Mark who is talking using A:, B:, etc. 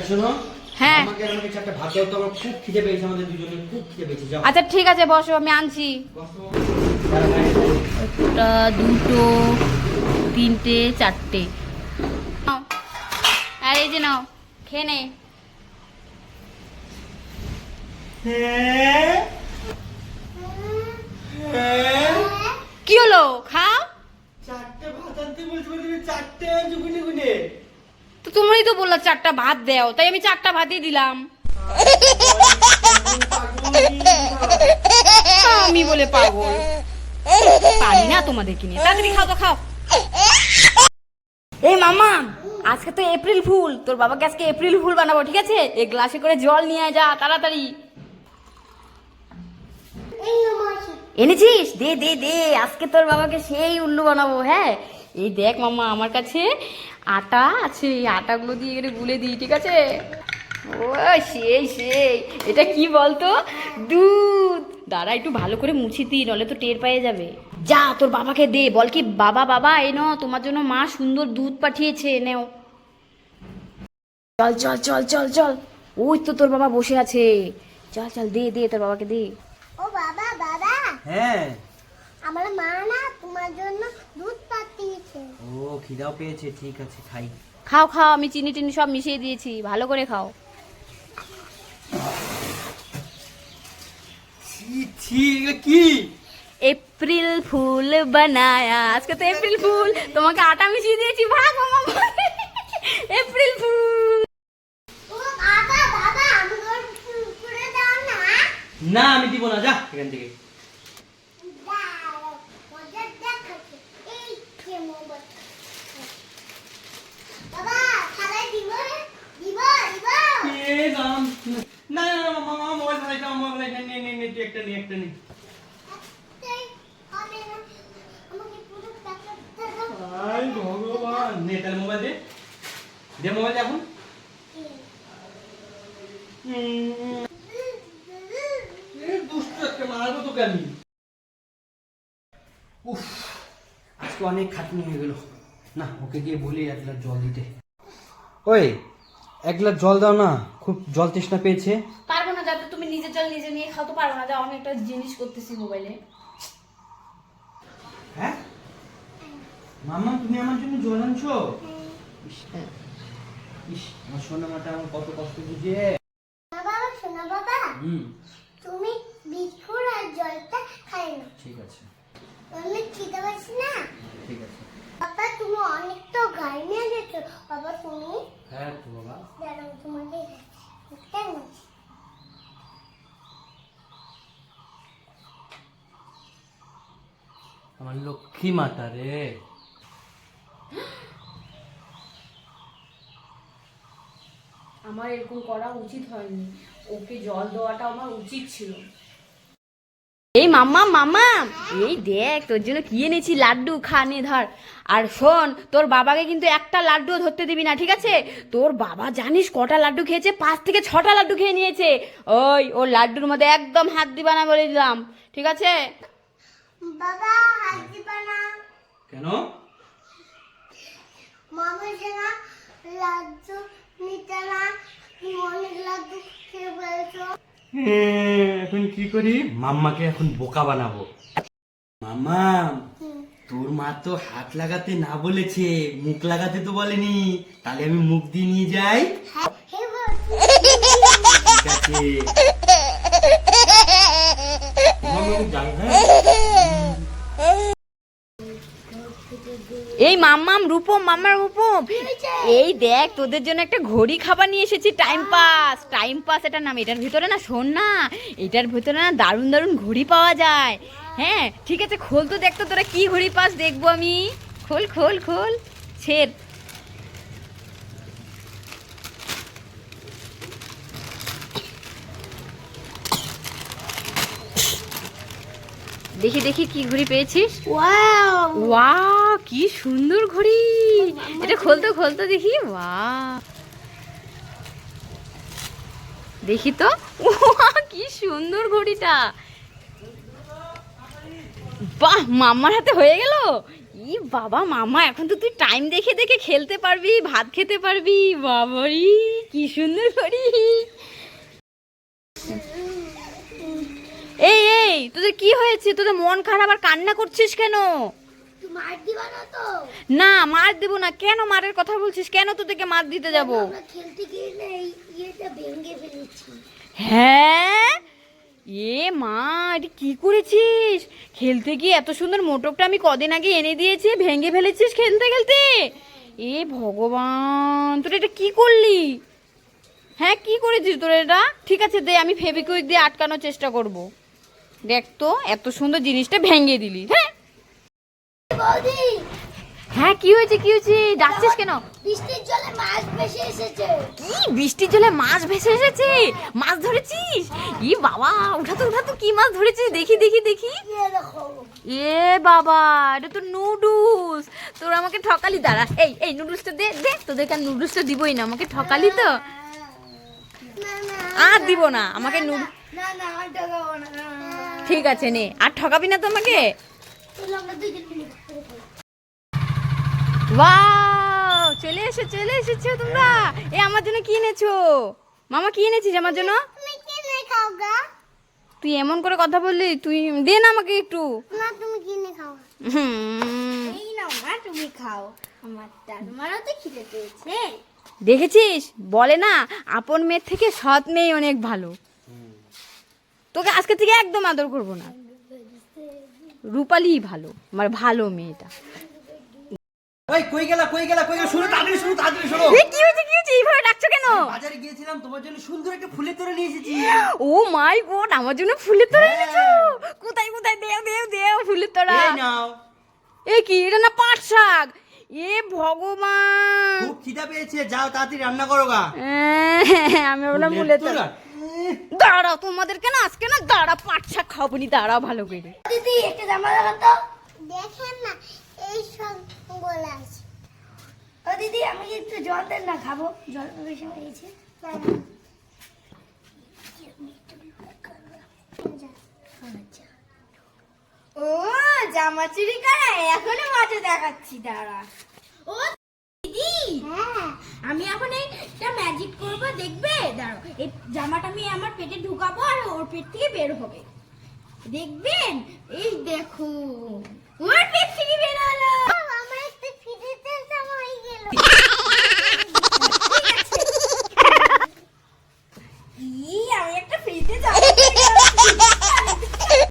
A: শোনো
B: হ্যাঁ।
A: আমাকে আমাকে চারটে ভাত দাও তো আমার খুব খিদে পেয়েছে আমাদের দুজনের খুব খিদে পেয়েছে যাও
B: আচ্ছা ঠিক আছে বসো আমি আনছি। একটা দুটো তিনটে চারটে আর এই যে নাও খেয়ে নে
A: হ্যাঁ? হ্যাঁ?
B: কি হলো খাও
A: চারটে ভাত আনতে বলছি চারটে গুনে গুনে
B: তোমরাই তো বললা চারটা ভাত দাও তাই আমি চারটা ভাতই দিলাম। আমি বলে পাগল। পারি না তোমাদেরকে নিয়ে তাড়াতাড়ি খাও তো খাও। এই মামা আজকে তো এপ্রিল ফুল তোর বাবাকে আজকে এপ্রিল ফুল বানাবো ঠিক আছে? এই গ্লাসে করে জল নিয়ে যা তাড়াতাড়ি। এনেছিস? দে দে দে আজকে তোর বাবাকে সেই উল্লু বানাবো হ্যাঁ? এই দেখ মামা আমার কাছে আটা? আছে এই আটাগুলো দিয়ে এখানে গুলে দিই ঠিক আছে? ও সেই সেই। এটা কি বলতো? দুধ। দাঁড়া একটু ভালো করে মুছি দিই নলে তো টের পেয়ে যাবে। যা তোর বাবাকে দে। বল কি বাবা বাবা এই নাও তোমার জন্য মা সুন্দর দুধ পাঠিয়েছে নেও। চল চল চল চল চল। ওই তো তোর বাবা বসে আছে। চল চল দে দে তোর বাবাকে দে।
C: ও বাবা বাবা।
A: হ্যাঁ।
C: আমার মা না তোমার জন্য
A: ও খিদাও পেয়েছে ঠিক আছে খাই।
B: খাও খাও আমি চিনি টিনি সব মিশিয়ে দিয়েছি ভালো করে খাও।
A: কি?
B: এপ্রিল ফুল বানায়া আজকে তো এপ্রিল ফুল তোমাকে আটা মিশিয়ে দিয়েছি ভাগ মামা এপ্রিল ফুল।
C: না
A: আমি দিব না যা এখান থেকে
C: দাও মজা দেখাচ্ছে এই যে মোবাইল বাবা থালায় দিব দিব দিব
A: এ না না না মামা মোবাইল চালাই দাও, মোবাইল নে নে নে নে, তুই একটা নে একটা নে।
C: একটাই হবে না আমাকে পুরো প্যাকেটটা দাও
A: আই ভগবান। নে, তাহলে মোবাইল দে। দে মোবাইল এখন। দুষ্ট একটা মারবো তোকে আমি। উফ, আজকে অনেক খাটনি হয়ে গেল। না, ওকে গিয়ে বলি এক জল দিতে। ওই এক গ্লাস জল দাও না খুব জল তৃষ্ণা পেয়েছে।
B: পারব না যাতে তুমি নিজে জল নিজে নিয়ে খাও তো পারব না। যা অনেকটা জিনিস করতেছি মোবাইলে
A: হ্যাঁ? মামা তুমি আমার জন্য জল আনছো? ইস, আমার সোনা মাটা আমার কত কষ্ট বুঝে।
C: বাবা শোনো বাবা
A: হুম।
C: তুমি বিস্কুট আর জলটা খাই না
A: ঠিক আছে।
C: আমি খেতে পারছি না।
A: ঠিক আছে।
C: বাবা তুমি গাড়ি নিয়ে গেছো? বাবা তুমি?
A: হ্যাঁ তো বাবা
C: দাঁড়াও তোমাকে কেন
A: আমার লক্ষ্মী মাতা রে।
B: আমার এরকম করা উচিত হয়নি। ওকে জল দেওয়াটা আমার উচিত ছিল। এই মাম্মা মাম্মা! এই দেখ তোর জন্য কি এনেছি? লাড্ডু খানে ধর। আর শোন তোর বাবাকে কিন্তু একটা লাড্ডু ধরতে দিবি না ঠিক আছে? তোর বাবা জানিস কটা লাড্ডু খেয়েছে? পাঁচ থেকে ছটা লাড্ডু খেয়ে নিয়েছে। ওই ওর লাড্ডুর মধ্যে একদম হাত দিবা না বলে দিলাম ঠিক আছে?
C: বাবা হাত দিবা না।
A: কেন?
C: মামা জানা লাড্ডু নিতে না অনেক লাড্ডু খেয়ে ফেলেছো।
A: এখন কি করি? মাম্মাকে এখন বোকা বানাবো। মাম্মা, তোর মা তো হাত লাগাতে না বলেছে, মুখ লাগাতে তো বলেনি। তাহলে আমি মুখ দিয়ে নিয়ে যাই। ঠিক আছে?
B: এই মাম্মাম রূপম মাম্মার রূপম। এই দেখ তোদের জন্য একটা ঘড়ি খাবার নিয়ে এসেছি টাইম পাস টাইম পাস এটার নাম এটার ভিতরে না শোন না এটার ভিতরে না দারুণ দারুণ ঘড়ি পাওয়া যায়। হ্যাঁ ঠিক আছে খোল তো দেখ তো তোরা কি ঘড়ি পাস দেখব আমি। খোল খোল খোল। ছেড়। দেখি দেখি কি ঘড়ি পেয়েছিস।
C: ওয়াও
B: ওয়াও কি সুন্দর ঘড়ি। এটা খোলতো খোলতো দেখি ওয়াও দেখি তো। কি সুন্দর ঘড়িটা। বাহ, মাম্মার হাতে হয়ে গেল। ই বাবা মামা এখন তো তুই টাইম দেখে দেখে খেলতে পারবি, ভাত খেতে পারবি। বাবারি, কি সুন্দর ঘড়ি। এই এই, তোদের কি হয়েছে? তোদের মন খারাপ আর কান্না করছিস কেন?
C: না তো।
B: না মার দেবো না। কেন মারের কথা বলছিস? কেন তোদেরকে মার দিতে যাব? হ্যাঁ? এ মা এটা কি করেছিস? খেলতে গিয়ে এত সুন্দর মোটকটা আমি কদিন আগে এনে দিয়েছি ভেঙে ফেলেছিস খেলতে খেলতে? এ ভগবান তোর এটা কি করলি? হ্যাঁ কি করেছিস তোর এটা? ঠিক আছে দে আমি ফেবিকুইক দিয়ে আটকানোর চেষ্টা করব। দেখ তো এত সুন্দর জিনিসটা ভেঙে দিলি। হ্যাঁ?
C: বৌদি।
B: হ্যাঁ কি হয়েছে কি হয়েছে? ডাকছিস কেন?
C: বৃষ্টির জলে মাছ ভেসে এসেছে।
B: কি বৃষ্টির জলে মাছ ভেসে এসেছে? মাছ ধরেছিস? ই বাবা উঠা তো উঠা তো কি মাছ ধরেছিস? দেখি দেখি দেখি। এ বাবা এটা তো নুডলস। তোর আমাকে ঠকালি দাঁড়া। এই এই নুডলসটা দে দে। তোদেরকে নুডলসটা দিবই না আমাকে ঠকালি তো। আর দিব না আমাকে নুড ঠিক আছে নে। আর ঠকাবি না তো আমাকে
C: চলো আমরা দুজন মিলে খেলব।
B: ওয়াও চলে এসে চলে এসেছ তোমরা। এ আমার জন্য কি এনেছো? মামা কি এনেছিস আমার জন্য? তুই এমন করে কথা বললি তুই দে না আমাকে একটু।
C: না তুমি কিনে খাও?
B: হুম।
C: এই নাও মা তুমি খাও। আমার তোমারও তো খিদে পেয়েছে।
B: দেখেছিস? বলে না আপন মেয়ের থেকে সৎ মেয়ে অনেক ভালো। তোকে আজকে থেকে একদম আদর করব না। রূপালি ভালো আমার ভালো মেয়েটা।
A: ওই কই গেলা কই গেলা কই গেলা? শুনো তাড়াতাড়ি শুনো তাড়াতাড়ি শুনো।
B: এ, কি হয়েছে কি হয়েছে? এইভাবে ডাকছো কেন?
A: বাজারে গিয়েছিলাম তোমার জন্য সুন্দর একটা ফুলের তোড়া নিয়ে এসেছি।
B: ও মাই গড আমার জন্য ফুলের তোড়া এনেছো? কোথায় কোথায়? দেও দেও দেও ফুলের তোড়া।
A: এই নাও।
B: এ কি এটা না পাট শাক? এ ভগবান।
A: খুব খিদা পেয়েছে যাও তাড়াতাড়ি রান্না করো গা।
B: হ্যাঁ, আমি বললাম ফুলের তোড়া। দাঁড়াও তোমাদেরকে না আজকে না দাঁড়া পাট শাক খাব নি। দাঁড়াও ভালো করে।
C: দিদি একটা জামা দেখেন না এই সব বলে আছে। ও দিদি আমি একটু জল দেন না খাব। জল বেশি হয়ে ও জামা চুরি করা এখনও মজা দেখাচ্ছি দাঁড়া। ও দিদি আমি এখন এইটা ম্যাজিক করব দেখবে? দাঁড়াও এই জামাটা আমি আমার পেটে ঢুকাবো আর ওর পেট থেকে বের হবে। দেখবেন? এই দেখো